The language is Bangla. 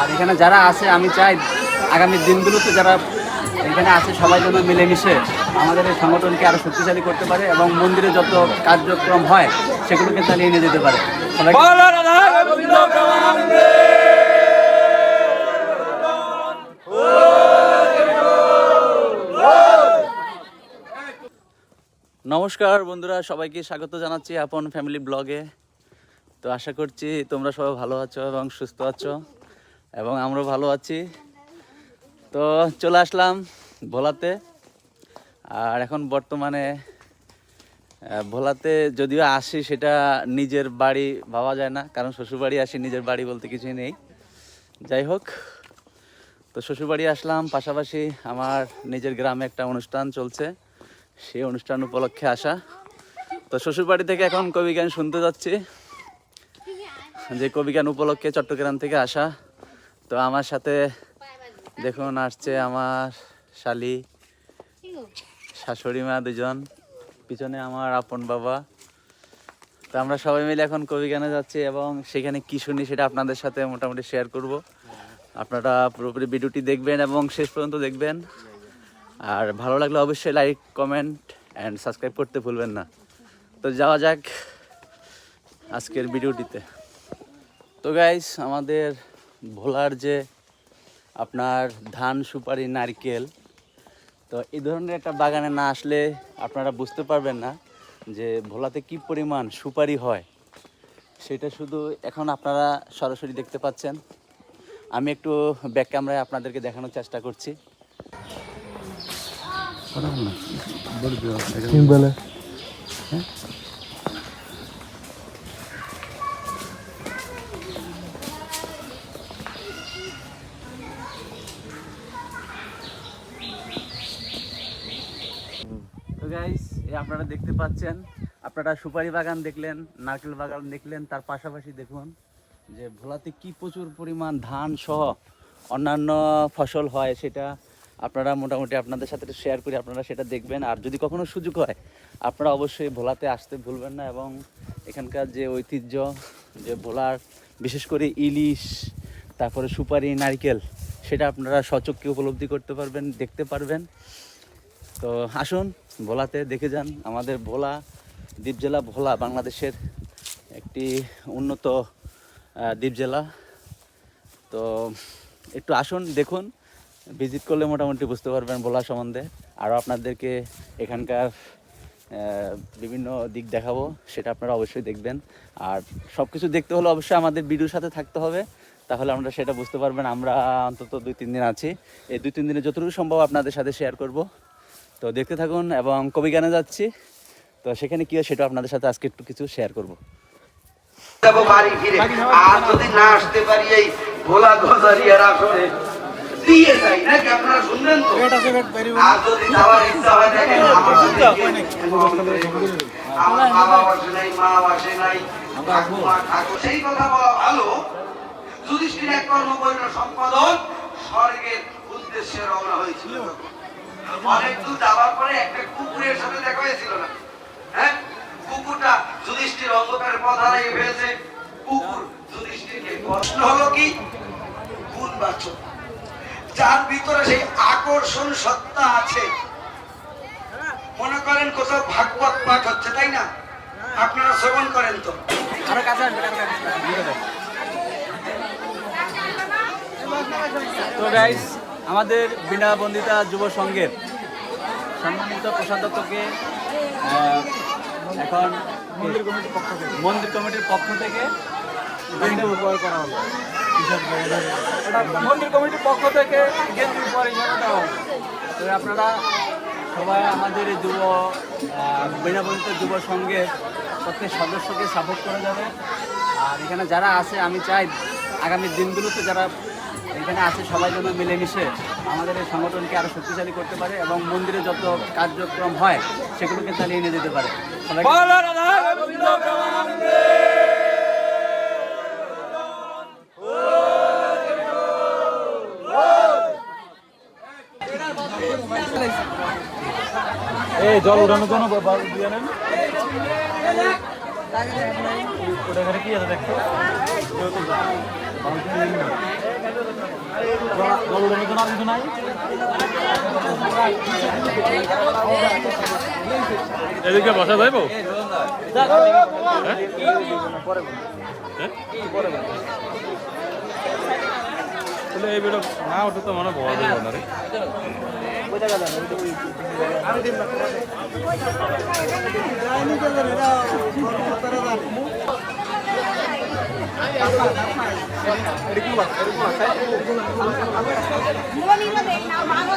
আর এখানে যারা আছে, আমি চাই আগামী দিনগুলোতে যারা এখানে আছে, সবাই যেন মিলেমিশে আমাদের এই সংগঠনকে আরও শক্তিশালী করতে পারে এবং মন্দিরে যত কার্যক্রম হয়, সেগুলোকে চালিয়ে নিয়ে যেতে পারে। নমস্কার বন্ধুরা, সবাইকে স্বাগত জানাচ্ছি আপন ফ্যামিলি ব্লগে। তো আশা করছি তোমরা সবাই ভালো আছো এবং সুস্থ আছো। এবং আমরাও ভালো আছি। তো চলে আসলাম ভোলাতে। আর এখন বর্তমানে ভোলাতে যদিও আসি, সেটা নিজের বাড়ি ভাবা যায় না, কারণ শ্বশুরবাড়ি আসি, নিজের বাড়ি বলতে কিছুই নেই। যাই হোক, তো শ্বশুরবাড়ি আসলাম, পাশাপাশি আমার নিজের গ্রামে একটা অনুষ্ঠান চলছে, সেই অনুষ্ঠান উপলক্ষে আসা। তো শ্বশুরবাড়ি থেকে এখন কবি গান শুনতে যাচ্ছি। যে কবি গান উপলক্ষে চট্টগ্রাম থেকে আসা। তো আমার সাথে দেখুন, আসছে আমার শালি, শাশুড়ি মা দুজন, পিছনে আমার আপন বাবা। তো আমরা সবাই মিলে এখন কবি গানে যাচ্ছি এবং সেখানে কি শুনি সেটা আপনাদের সাথে মোটামুটি শেয়ার করব। আপনারা পুরোপুরি ভিডিওটি দেখবেন এবং শেষ পর্যন্ত দেখবেন। আর ভালো লাগলে অবশ্যই লাইক কমেন্ট অ্যান্ড সাবস্ক্রাইব করতে ভুলবেন না। তো যাওয়া যাক আজকের ভিডিওটিতে। তো গাইস আমাদের ভোলার যে আপনার ধান সুপারি নারকেল তো এই ধরনের একটা বাগানে না আসলে আপনারা বুঝতে পারবেন না যে ভোলাতে কি পরিমাণ সুপারি হয়। সেটা শুধু এখন আপনারা সরাসরি দেখতে পাচ্ছেন। আমি একটু ব্যাক ক্যামেরায় আপনাদেরকে দেখানোর চেষ্টা করছি। বলে তো গাইস এই আপনারা দেখতে পাচ্ছেন, আপনারা সুপারি বাগান দেখলেন, নারকেল বাগান দেখলেন, তার পাশাপাশি দেখুন যে ভোলাতে কি প্রচুর পরিমাণ ধান সহ অন্যান্য ফসল হয় সেটা আপনারা মোটামুটি আপনাদের সাথে শেয়ার করি, আপনারা সেটা দেখবেন। আর যদি কখনো সুযোগ হয়, আপনারা অবশ্যই ভোলাতে আসতে ভুলবেন না এবং এখানকার যে ঐতিহ্য, যে ভোলার বিশেষ করে ইলিশ, তারপরে সুপারি, নারকেল, সেটা আপনারা সচক্ষে উপলব্ধি করতে পারবেন, দেখতে পারবেন। তো আসুন ভোলাতে দেখে যান, আমাদের ভোলা, দ্বীপ জেলা ভোলা বাংলাদেশের একটি উন্নত দ্বীপ জেলা। তো একটু আসুন, দেখুন, ভিজিট করলে মোটামুটি বুঝতে পারবেন ভোলা সম্বন্ধে। আরও আপনাদেরকে এখানকার বিভিন্ন দিক দেখাবো, সেটা আপনারা অবশ্যই দেখবেন। আর সব কিছু দেখতে হলে অবশ্যই আমাদের ভিডিওর সাথে থাকতে হবে, তাহলে আমরা সেটা বুঝতে পারবেন। আমরা অন্তত দুই তিন দিন আছি। এই দুই তিন দিনে যতটুকু সম্ভব আপনাদের সাথে শেয়ার করব। তো দেখতে থাকুন এবং কবি গানে যাচ্ছি। তো সেখানে কি হয় সেটা আপনাদের সাথে আজকে একটু কিছু শেয়ার করব। যাব বাড়ি ফিরে। আর যদি না আসতে পারি এই ভোলা গজারিয়ার আসরে দিয়ে যাই। নাকি আপনারা শুনবেন তো? আর যদি যাওয়ার ইচ্ছা হয় দেখেন আমার বাবা বসে নাই মা বসে নাই সেই কথা বলা ভালো। যুধিষ্ঠির এক কর্মকৈর সম্পাদন স্বর্গের উদ্দেশ্যে রওনা হয়েছিল। অনেক দূর যাওয়ার পরে একটা কুকুরের সাথে দেখা হয়েছিল না। হ্যাঁ? কুকুরটা যুধিষ্ঠির অন্ধকারে পথ হারিয়ে ফেলেছে। কুকুর যুধিষ্ঠিরকে প্রশ্ন হলো কি? গুণ যার ভিতরে সেই আকর্ষণ সত্তা আছে। মনে করেন কোথাও ভাগবত পাঠ হচ্ছে তাই না? আপনারা শ্রবণ করেন তো। আরও কাছে। তো গাইস আমাদের বিনা বন্দিতা যুব সংঘের সম্মানিত আহ, এখন মন্দির কমিটির পক্ষ থেকে। মন্দির কমিটির পক্ষ থেকে উপহার করা হলো। মন্দির কমিটির পক্ষ থেকে গেঞ্জি উপহার হিসাবে দেওয়া হলো তো আপনারা সবাই আমাদের এই যুব বিনা বন্দিতা যুব সংঘের প্রত্যেক সদস্যকে সাপোর্ট করে যাবে। আর এখানে যারা আছে আমি চাই আগামী দিনগুলোতে যারা এখানে আছে সবাই যেন মিলেমিশে আমাদের এই সংগঠনকে আরও শক্তিশালী করতে পারে এবং মন্দিরে যত কার্যক্রম হয় সেগুলোকে চালিয়ে নিয়ে যেতে পারে। এই জল জন্য দিয়ে নেন। ওটা এখানে কি আছে জল উড়ানোর জন্য আর কিছু নাই এদিকে বসা যাইবো এই বেটা না ওঠে তো মনে বড় যাবে না রে মনিরও দেই না মারও